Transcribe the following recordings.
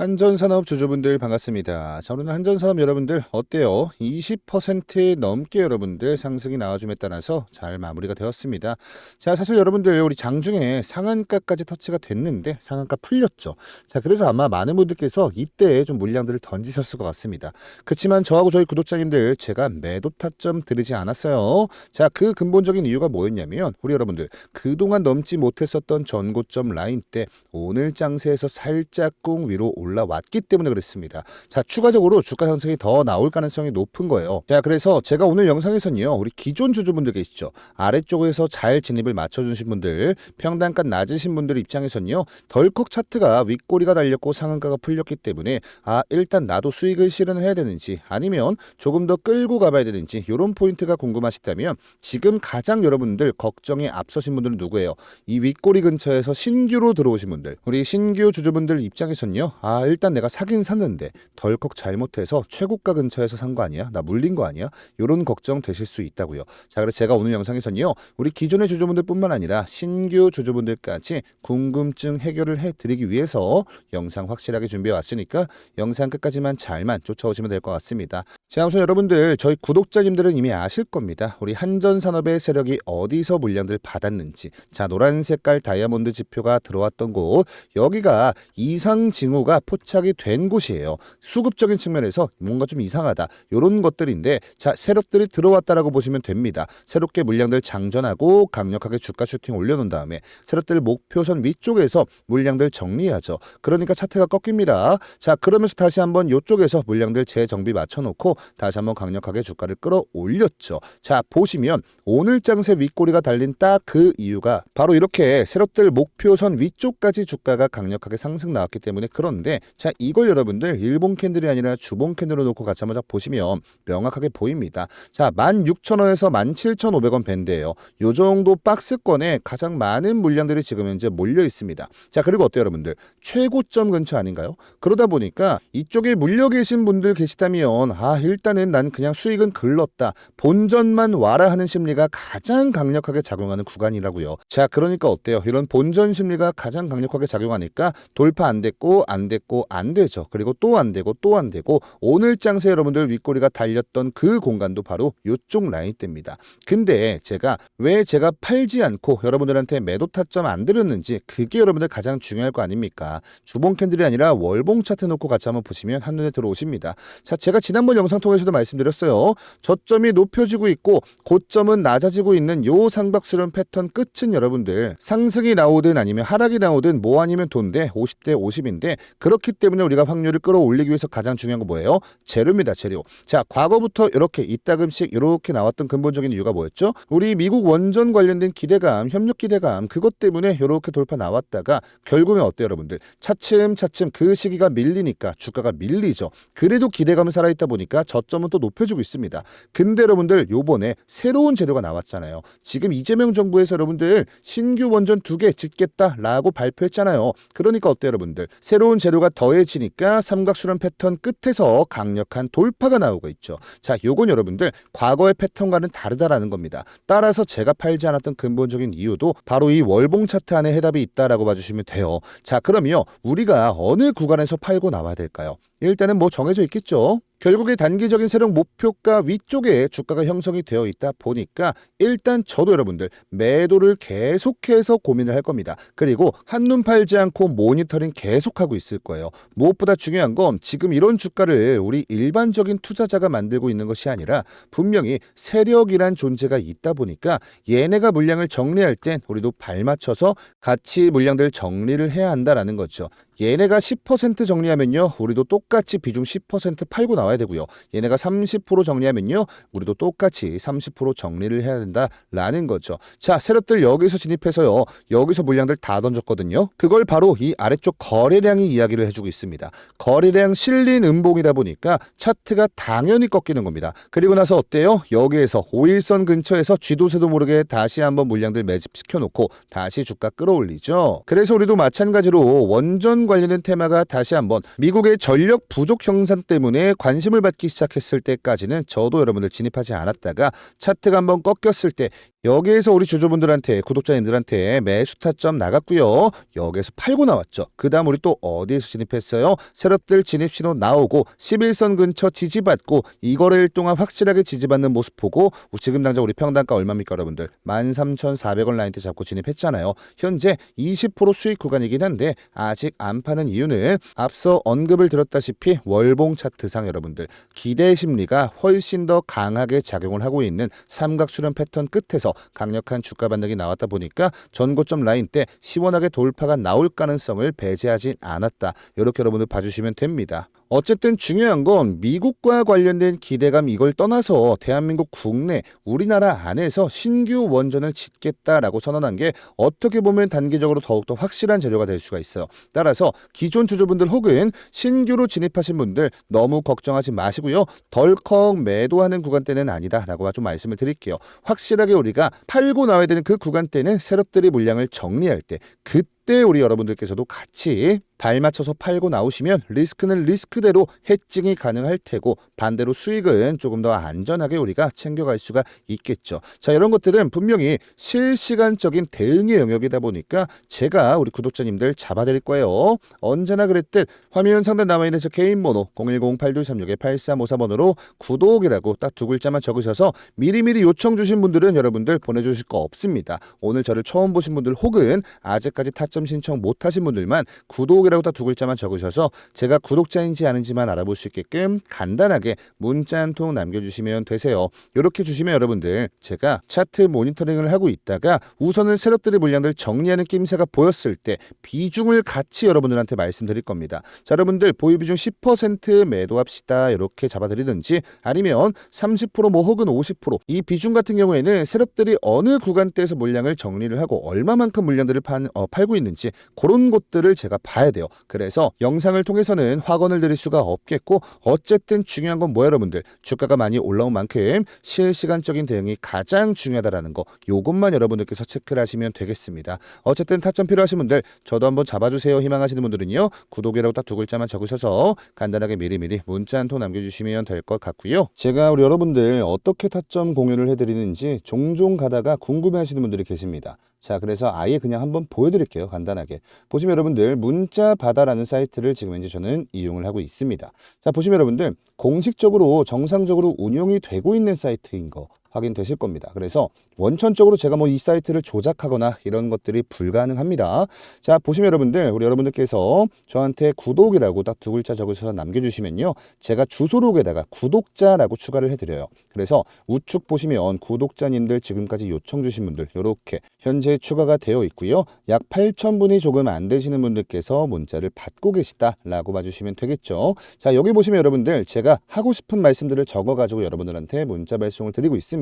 한전산업 주주분들 반갑습니다. 자, 오늘 한전산업 여러분들 어때요? 20% 넘게 여러분들 상승이 나와줌에 따라서 잘 마무리가 되었습니다. 자, 사실 여러분들 우리 장중에 상한가까지 터치가 됐는데 상한가 풀렸죠. 자, 그래서 아마 많은 분들께서 이때 좀 물량들을 던지셨을 것 같습니다. 그렇지만 저하고 저희 구독자님들 제가 매도 타점 드리지 않았어요. 자, 그 근본적인 이유가 뭐였냐면 우리 여러분들 그동안 넘지 못했었던 전고점 라인 때 오늘 장세에서 살짝 꿍 위로 올라 왔기 때문에 그렇습니다. 자, 추가적으로 주가 상승이 더 나올 가능성이 높은 거예요. 자, 그래서 제가 오늘 영상에서는요, 우리 기존 주주분들 계시죠. 아래쪽에서 잘 진입을 맞춰주신 분들, 평단가 낮으신 분들 입장에서는요, 덜컥 차트가 윗꼬리가 달렸고 상한가가 풀렸기 때문에 아, 일단 나도 수익을 실현해야 되는지 아니면 조금 더 끌고 가봐야 되는지 이런 포인트가 궁금하시다면 지금 가장 여러분들 걱정에 앞서신 분들은 누구예요? 이 윗꼬리 근처에서 신규로 들어오신 분들, 우리 신규 주주분들 입장에서는요, 아, 일단 내가 사긴 샀는데 덜컥 잘못해서 최고가 근처에서 산 거 아니야? 나 물린 거 아니야? 이런 걱정 되실 수 있다고요. 자, 그래서 제가 오늘 영상에서는요, 우리 기존의 주주분들뿐만 아니라 신규 주주분들까지 궁금증 해결을 해드리기 위해서 영상 확실하게 준비해 왔으니까 영상 끝까지만 잘만 쫓아오시면 될 것 같습니다. 자, 우선 여러분들 저희 구독자님들은 이미 아실 겁니다. 우리 한전산업의 세력이 어디서 물량들 받았는지. 자, 노란 색깔 다이아몬드 지표가 들어왔던 곳 여기가 이상 징후가 포착이 된 곳이에요. 수급적인 측면에서 뭔가 좀 이상하다. 요런 것들인데 자, 세력들이 들어왔다라고 보시면 됩니다. 새롭게 물량들 장전하고 강력하게 주가 슈팅 올려놓은 다음에 세력들 목표선 위쪽에서 물량들 정리하죠. 그러니까 차트가 꺾입니다. 자, 그러면서 다시 한번 요쪽에서 물량들 재정비 맞춰놓고 다시 한번 강력하게 주가를 끌어올렸죠. 자, 보시면 오늘 장세 윗꼬리가 달린 딱 그 이유가 바로 이렇게 세력들 목표선 위쪽까지 주가가 강력하게 상승 나왔기 때문에 그런데 자, 이걸 여러분들 일본 캔들이 아니라 주봉 캔들로 놓고 같이 한번 딱 보시면 명확하게 보입니다. 자, 16,000원에서 17,500원 밴드예요. 요 정도 박스권에 가장 많은 물량들이 지금 현재 몰려 있습니다. 자, 그리고 어때요, 여러분들? 최고점 근처 아닌가요? 그러다 보니까 이쪽에 물려 계신 분들 계시다면 아, 일단은 난 그냥 수익은 글렀다. 본전만 와라 하는 심리가 가장 강력하게 작용하는 구간이라고요. 자, 그러니까 어때요? 이런 본전 심리가 가장 강력하게 작용하니까 돌파 안 됐고 안 됐고 안 되죠. 그리고 또 안 되고 또 안 되고 오늘 장세 여러분들 윗꼬리가 달렸던 그 공간도 바로 요쪽 라인 때입니다. 근데 제가 왜 제가 팔지 않고 여러분들한테 매도 타점 안 드렸는지 그게 여러분들 가장 중요할 거 아닙니까? 주봉 캔들이 아니라 월봉 차트 놓고 같이 한번 보시면 한눈에 들어오십니다. 자, 제가 지난번 영상 통해서도 말씀드렸어요. 저점이 높여지고 있고 고점은 낮아지고 있는 요 상박스러운 패턴 끝은 여러분들 상승이 나오든 아니면 하락이 나오든 뭐 아니면 돈데 50대 50인데 그 렇기 때문에 우리가 확률을 끌어올리기 위해서 가장 중요한 거 뭐예요? 재료입니다, 재료. 자, 과거부터 이렇게 이따금씩 이렇게 나왔던 근본적인 이유가 뭐였죠? 우리 미국 원전 관련된 기대감, 협력 기대감 그것 때문에 이렇게 돌파 나왔다가 결국엔 어때요, 여러분들? 차츰차츰 그 시기가 밀리니까 주가가 밀리죠. 그래도 기대감은 살아있다 보니까 저점은 또 높여주고 있습니다. 근데 여러분들 요번에 새로운 재료가 나왔잖아요. 지금 이재명 정부에서 여러분들 신규 원전 두 개 짓겠다라고 발표했잖아요. 그러니까 어때요, 여러분들? 새로운 재료 가 더해지니까 삼각수렴 패턴 끝에서 강력한 돌파가 나오고 있죠. 자, 요건 여러분들 과거의 패턴과는 다르다라는 겁니다. 따라서 제가 팔지 않았던 근본적인 이유도 바로 이 월봉 차트 안에 해답이 있다라고 봐주시면 돼요. 자, 그러면 우리가 어느 구간에서 팔고 나와야 될까요? 일단은 뭐 정해져 있겠죠. 결국에 단기적인 세력 목표가 위쪽에 주가가 형성이 되어 있다 보니까 일단 저도 여러분들 매도를 계속해서 고민을 할 겁니다. 그리고 한눈 팔지 않고 모니터링 계속하고 있을 거예요. 무엇보다 중요한 건 지금 이런 주가를 우리 일반적인 투자자가 만들고 있는 것이 아니라 분명히 세력이란 존재가 있다 보니까 얘네가 물량을 정리할 땐 우리도 발맞춰서 같이 물량들 정리를 해야 한다라는 거죠. 얘네가 10% 정리하면요. 우리도 똑같이 비중 10% 팔고 나와야 되고요. 얘네가 30% 정리하면요. 우리도 똑같이 30% 정리를 해야 된다라는 거죠. 자, 세력들 여기서 진입해서요. 여기서 물량들 다 던졌거든요. 그걸 바로 이 아래쪽 거래량이 이야기를 해주고 있습니다. 거래량 실린 음봉이다 보니까 차트가 당연히 꺾이는 겁니다. 그리고 나서 어때요? 여기에서 5일선 근처에서 쥐도새도 모르게 다시 한번 물량들 매집시켜 놓고 다시 주가 끌어올리죠. 그래서 우리도 마찬가지로 원전 관련된 테마가 다시 한번 미국의 전력 부족 형상 때문에 관심을 받기 시작했을 때까지는 저도 여러분들 진입하지 않았다가 차트가 한번 꺾였을 때 여기에서 우리 주주분들한테 구독자님들한테 매수 타점 나갔고요. 여기에서 팔고 나왔죠. 그 다음 우리 또 어디에서 진입했어요? 세력들 진입 신호 나오고 11선 근처 지지받고 이 거래일 동안 확실하게 지지받는 모습 보고 지금 당장 우리 평단가 얼마입니까 여러분들? 13,400원 라인대 잡고 진입했잖아요. 현재 20% 수익 구간이긴 한데 아직 안 파는 이유는 앞서 언급을 드렸다시피 월봉 차트상 여러분들 기대 심리가 훨씬 더 강하게 작용을 하고 있는 삼각 수렴 패턴 끝에서 강력한 주가 반등이 나왔다 보니까 전고점 라인 때 시원하게 돌파가 나올 가능성을 배제하지 않았다. 이렇게 여러분들 봐주시면 됩니다. 어쨌든 중요한 건 미국과 관련된 기대감 이걸 떠나서 대한민국 국내 우리나라 안에서 신규 원전을 짓겠다라고 선언한 게 어떻게 보면 단기적으로 더욱더 확실한 재료가 될 수가 있어요. 따라서 기존 주주분들 혹은 신규로 진입하신 분들 너무 걱정하지 마시고요. 덜컥 매도하는 구간대는 아니다라고 좀 말씀을 드릴게요. 확실하게 우리가 팔고 나와야 되는 그 구간대는 세력들이 물량을 정리할 때 그때 우리 여러분들께서도 같이 발 맞춰서 팔고 나오시면 리스크는 리스크대로 해칭이 가능할 테고 반대로 수익은 조금 더 안전하게 우리가 챙겨갈 수가 있겠죠. 자 이런 것들은 분명히 실시간적인 대응의 영역이다 보니까 제가 우리 구독자님들 잡아드릴 거예요. 언제나 그랬듯 화면 상단 남아있는 저 개인 번호 010-8236-8354번으로 구독이라고 딱 두 글자만 적으셔서 미리미리 요청 주신 분들은 여러분들 보내주실 거 없습니다. 오늘 저를 처음 보신 분들 혹은 아직까지 타점 신청 못하신 분들만 구독이라고 딱 두 글자만 적으셔서 제가 구독자인지 아닌지만 알아볼 수 있게끔 간단하게 문자 한 통 남겨주시면 되세요. 이렇게 주시면 여러분들 제가 차트 모니터링을 하고 있다가 우선은 세력들의 물량들 정리하는 낌새가 보였을 때 비중을 같이 여러분들한테 말씀드릴 겁니다. 자 여러분들 보유 비중 10% 매도합시다 이렇게 잡아드리든지 아니면 30%뭐 혹은 50%이 비중 같은 경우에는 세력들이 어느 구간대에서 물량을 정리를 하고 얼마만큼 물량들을 판, 어, 팔고 있는지 그런 것들을 제가 봐야 돼요. 그래서 영상을 통해서는 확언을 드릴 수가 없겠고 어쨌든 중요한 건 뭐 여러분들 주가가 많이 올라온 만큼 실시간적인 대응이 가장 중요하다라는 거 요것만 여러분들께서 체크를 하시면 되겠습니다. 어쨌든 타점 필요하신 분들 저도 한번 잡아주세요 희망하시는 분들은요 구독이라고 딱 두 글자만 적으셔서 간단하게 미리미리 문자 한 통 남겨주시면 될 것 같고요. 제가 우리 여러분들 어떻게 타점 공유를 해드리는지 종종 가다가 궁금해하시는 분들이 계십니다. 자 그래서 아예 그냥 한번 보여드릴게요 간단하게. 보시면 여러분들 문자 바다라는 사이트를 지금 현재 저는 이용을 하고 있습니다. 자 보시면 여러분들 공식적으로 정상적으로 운영이 되고 있는 사이트인 거 확인되실 겁니다. 그래서 원천적으로 제가 뭐 이 사이트를 조작하거나 이런 것들이 불가능합니다. 자, 보시면 여러분들, 우리 여러분들께서 저한테 구독이라고 딱 두 글자 적으셔서 남겨주시면요. 제가 주소록에다가 구독자라고 추가를 해드려요. 그래서 우측 보시면 구독자님들 지금까지 요청 주신 분들, 이렇게 현재 추가가 되어 있고요. 약 8,000분이 조금 안 되시는 분들께서 문자를 받고 계시다라고 봐주시면 되겠죠. 자, 여기 보시면 여러분들, 제가 하고 싶은 말씀들을 적어가지고 여러분들한테 문자 발송을 드리고 있습니다.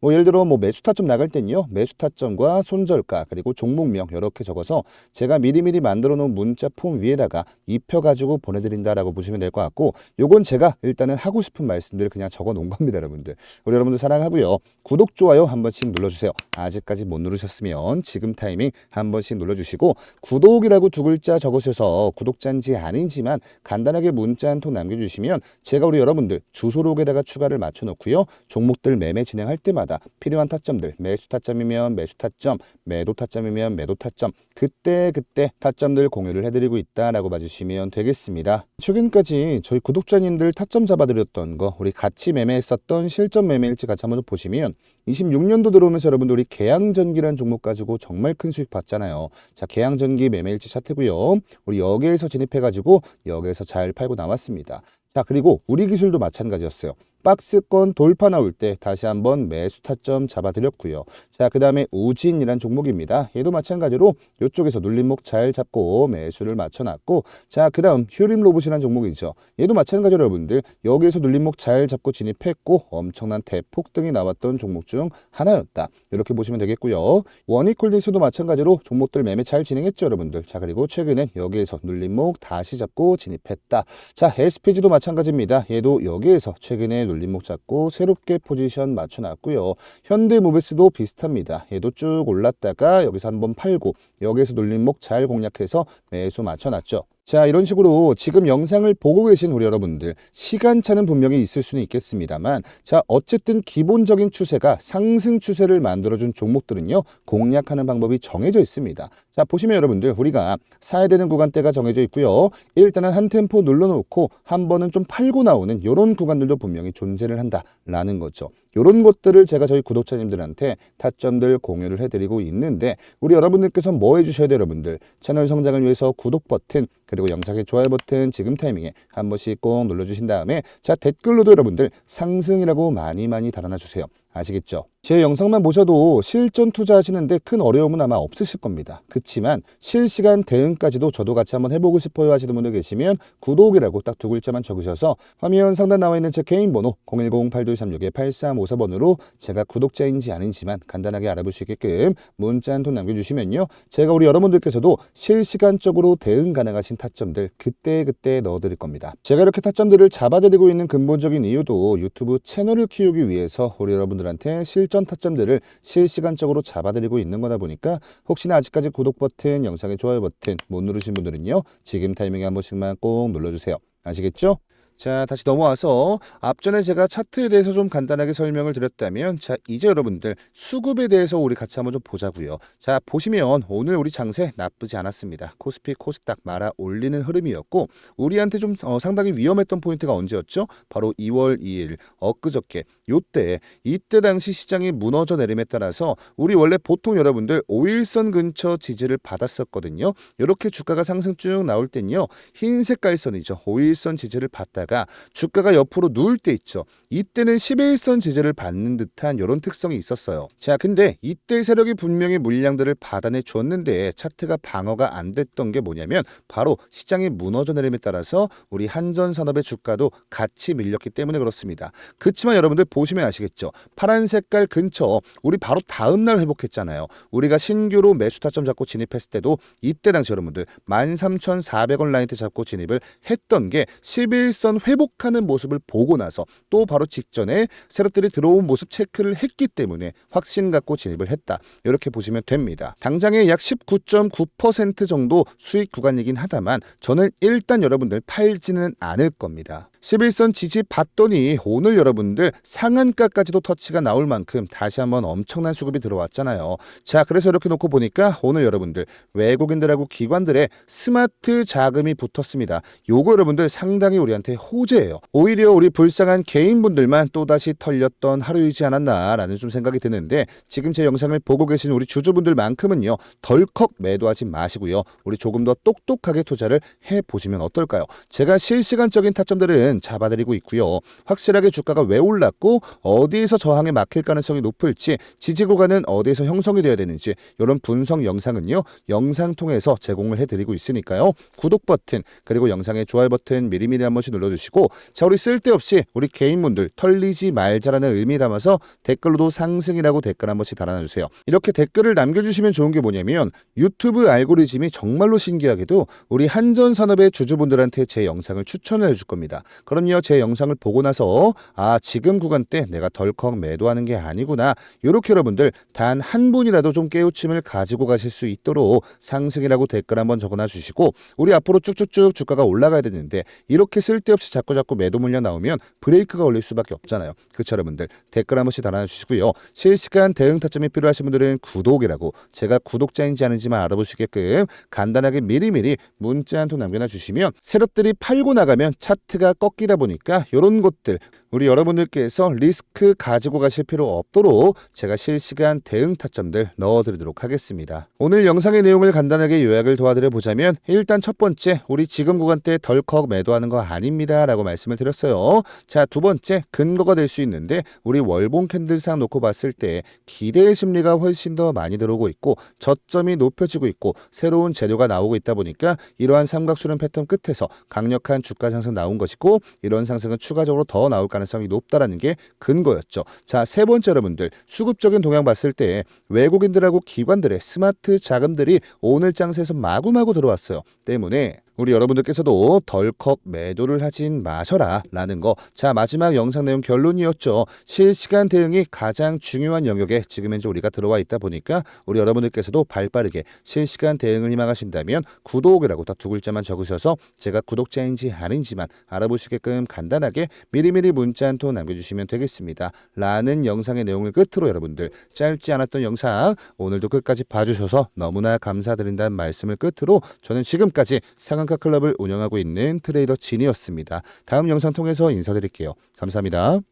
뭐 예를 들어 뭐 매수 타점 나갈 땐요. 매수 타점과 손절가 그리고 종목명 이렇게 적어서 제가 미리미리 만들어 놓은 문자 폼 위에다가 입혀 가지고 보내 드린다라고 보시면 될 것 같고 요건 제가 일단은 하고 싶은 말씀들을 그냥 적어 놓은 겁니다 여러분들. 우리 여러분들 사랑하고요. 구독 좋아요 한 번씩 눌러 주세요. 아직까지 못 누르셨으면 지금 타이밍 한 번씩 눌러 주시고 구독이라고 두 글자 적으셔서 구독자인지 아닌지만 간단하게 문자 한 통 남겨 주시면 제가 우리 여러분들 주소록에다가 추가를 맞춰 놓고요. 종목들 매매 진행할 때마다 필요한 타점들 매수 타점이면 매수 타점 매도 타점이면 매도 타점 그때 그때 타점들 공유를 해드리고 있다라고 봐주시면 되겠습니다. 최근까지 저희 구독자님들 타점 잡아드렸던 거 우리 같이 매매했었던 실전 매매일지 같이 한번 보시면 26년도 들어오면서 여러분들 우리 계양전기라는 종목 가지고 정말 큰 수익 봤잖아요. 자 계양전기 매매일지 차트고요. 우리 여기에서 진입해가지고 여기에서 잘 팔고 나왔습니다. 자 그리고 우리 기술도 마찬가지였어요 박스권 돌파 나올 때 다시 한번 매수 타점 잡아드렸고요. 자, 그 다음에 우진이란 종목입니다. 얘도 마찬가지로 이쪽에서 눌림목 잘 잡고 매수를 맞춰놨고 자, 그 다음 휴림 로봇이라는 종목이죠. 얘도 마찬가지로 여러분들 여기에서 눌림목 잘 잡고 진입했고 엄청난 대폭등이 나왔던 종목 중 하나였다. 이렇게 보시면 되겠고요. 원이콜딩스도 마찬가지로 종목들 매매 잘 진행했죠, 여러분들. 자, 그리고 최근엔 여기에서 눌림목 다시 잡고 진입했다. 자, SPG도 마찬가지입니다. 얘도 여기에서 최근에 눌림목 잡고 새롭게 포지션 맞춰놨고요. 현대모비스도 비슷합니다. 얘도 쭉 올랐다가 여기서 한번 팔고 여기에서 눌림목 잘 공략해서 매수 맞춰놨죠. 자, 이런 식으로 지금 영상을 보고 계신 우리 여러분들, 시간차는 분명히 있을 수는 있겠습니다만, 자, 어쨌든 기본적인 추세가 상승 추세를 만들어준 종목들은요, 공략하는 방법이 정해져 있습니다. 자, 보시면 여러분들, 우리가 사야 되는 구간대가 정해져 있고요. 일단은 한 템포 눌러놓고 한 번은 좀 팔고 나오는 이런 구간들도 분명히 존재를 한다라는 거죠. 이런 것들을 제가 저희 구독자님들한테 타점들 공유를 해드리고 있는데 우리 여러분들께서 뭐 해주셔야 돼요 여러분들? 채널 성장을 위해서 구독 버튼 그리고 영상의 좋아요 버튼 지금 타이밍에 한 번씩 꼭 눌러주신 다음에 자 댓글로도 여러분들 상승이라고 많이 많이 달아놔 주세요 아시겠죠? 제 영상만 보셔도 실전 투자하시는데 큰 어려움은 아마 없으실 겁니다. 그렇지만 실시간 대응까지도 저도 같이 한번 해보고 싶어요 하시는 분들 계시면 구독이라고 딱 두 글자만 적으셔서 화면 상단 나와 있는 제 개인 번호 010-8236-8354번으로 제가 구독자인지 아닌지만 간단하게 알아볼 수 있게끔 문자 한 통 남겨주시면요. 제가 우리 여러분들께서도 실시간적으로 대응 가능하신 타점들 그때그때 넣어드릴 겁니다. 제가 이렇게 타점들을 잡아드리고 있는 근본적인 이유도 유튜브 채널을 키우기 위해서 우리 여러분들 한테 실전 타점들을 실시간적으로 잡아드리고 있는 거다 보니까 혹시나 아직까지 구독 버튼, 영상의 좋아요 버튼 못 누르신 분들은요. 지금 타이밍에 한 번씩만 꼭 눌러주세요. 아시겠죠? 자, 다시 넘어와서 앞전에 제가 차트에 대해서 좀 간단하게 설명을 드렸다면 자, 이제 여러분들 수급에 대해서 우리 같이 한번 좀 보자고요. 자, 보시면 오늘 우리 장세 나쁘지 않았습니다. 코스피, 코스닥 말아 올리는 흐름이었고 우리한테 좀 어, 상당히 위험했던 포인트가 언제였죠? 바로 2월 2일 엊그저께 요때 이때 당시 시장이 무너져 내림에 따라서 우리 원래 보통 여러분들 5일선 근처 지지를 받았었거든요. 이렇게 주가가 상승 쭉 나올 땐요. 흰 색깔 선이죠. 5일선 지지를 받다가 주가가 옆으로 누울 때 있죠. 이때는 11선 지지를 받는 듯한 이런 특성이 있었어요. 자, 근데 이때 세력이 분명히 물량들을 받아내 줬는데 차트가 방어가 안 됐던 게 뭐냐면 바로 시장이 무너져 내림에 따라서 우리 한전 산업의 주가도 같이 밀렸기 때문에 그렇습니다. 그렇지만 여러분들 보시면 아시겠죠. 파란 색깔 근처 우리 바로 다음 날 회복했잖아요. 우리가 신규로 매수 타점 잡고 진입했을 때도 이때 당시 여러분들 13,400원 라인대 잡고 진입을 했던 게 11선 회복하는 모습을 보고 나서 또 바로 직전에 세력들이 들어온 모습 체크를 했기 때문에 확신 갖고 진입을 했다. 이렇게 보시면 됩니다. 당장에 약19.9% 정도 수익 구간이긴 하다만 저는 일단 여러분들 팔지는 않을 겁니다. 11선 지지 받더니 오늘 여러분들 상한가까지도 터치가 나올 만큼 다시 한번 엄청난 수급이 들어왔잖아요. 자, 그래서 이렇게 놓고 보니까 오늘 여러분들 외국인들하고 기관들의 스마트 자금이 붙었습니다. 요거 여러분들 상당히 우리한테 호재예요. 오히려 우리 불쌍한 개인분들만 또다시 털렸던 하루이지 않았나라는 좀 생각이 드는데 지금 제 영상을 보고 계신 우리 주주분들만큼은요. 덜컥 매도하지 마시고요. 우리 조금 더 똑똑하게 투자를 해 보시면 어떨까요? 제가 실시간적인 타점들은 잡아드리고 있고요. 확실하게 주가가 왜 올랐고 어디에서 저항에 막힐 가능성이 높을지 지지 구간은 어디에서 형성이 되어야 되는지 이런 분석 영상은요. 영상 통해서 제공을 해드리고 있으니까요. 구독 버튼 그리고 영상의 좋아요 버튼 미리미리 한 번씩 눌러주시고 자 우리 쓸데없이 우리 개인분들 털리지 말자라는 의미 담아서 댓글로도 상승이라고 댓글 한 번씩 달아놔주세요. 이렇게 댓글을 남겨주시면 좋은 게 뭐냐면 유튜브 알고리즘이 정말로 신기하게도 우리 한전산업의 주주분들한테 제 영상을 추천을 해줄 겁니다. 그럼요 제 영상을 보고 나서 아 지금 구간 때 내가 덜컥 매도하는 게 아니구나. 이렇게 여러분들 단 한 분이라도 좀 깨우침을 가지고 가실 수 있도록 상승이라고 댓글 한번 적어놔 주시고 우리 앞으로 쭉쭉쭉 주가가 올라가야 되는데 이렇게 쓸데없이 자꾸 자꾸 매도 물량 나오면 브레이크가 걸릴 수밖에 없잖아요. 그렇죠 여러분들? 댓글 한 번씩 달아주시고요. 실시간 대응 타점이 필요하신 분들은 구독이라고 제가 구독자인지 아닌지만 알아보시게끔 간단하게 미리미리 문자 한 통 남겨놔 주시면 세력들이 팔고 나가면 차트가 꺾 이다 보니까 이런 것들 우리 여러분들께서 리스크 가지고 가실 필요 없도록 제가 실시간 대응 타점들 넣어드리도록 하겠습니다. 오늘 영상의 내용을 간단하게 요약을 도와드려 보자면 일단 첫 번째 우리 지금 구간대 덜컥 매도하는 거 아닙니다 라고 말씀을 드렸어요. 자 두 번째 근거가 될 수 있는데 우리 월봉 캔들상 놓고 봤을 때 기대의 심리가 훨씬 더 많이 들어오고 있고 저점이 높여지고 있고 새로운 재료가 나오고 있다 보니까 이러한 삼각수렴 패턴 끝에서 강력한 주가 상승 나온 것이고 이런 상승은 추가적으로 더 나올 가능성이 높다라는 게 근거였죠. 자, 세 번째 여러분들 수급적인 동향 봤을 때 외국인들하고 기관들의 스마트 자금들이 오늘 장세에서 마구마구 들어왔어요. 때문에 우리 여러분들께서도 덜컥 매도를 하진 마셔라 라는 거. 자, 마지막 영상 내용 결론이었죠. 실시간 대응이 가장 중요한 영역에 지금 현재 우리가 들어와 있다 보니까 우리 여러분들께서도 발 빠르게 실시간 대응을 희망하신다면 구독이라고 딱 두 글자만 적으셔서 제가 구독자인지 아닌지만 알아보시게끔 간단하게 미리미리 문자 한 통 남겨주시면 되겠습니다. 라는 영상의 내용을 끝으로 여러분들 짧지 않았던 영상 오늘도 끝까지 봐주셔서 너무나 감사드린다는 말씀을 끝으로 저는 지금까지 상한가 클럽을 운영하고 있는 트레이더 진이었습니다. 다음 영상 통해서 인사드릴게요. 감사합니다.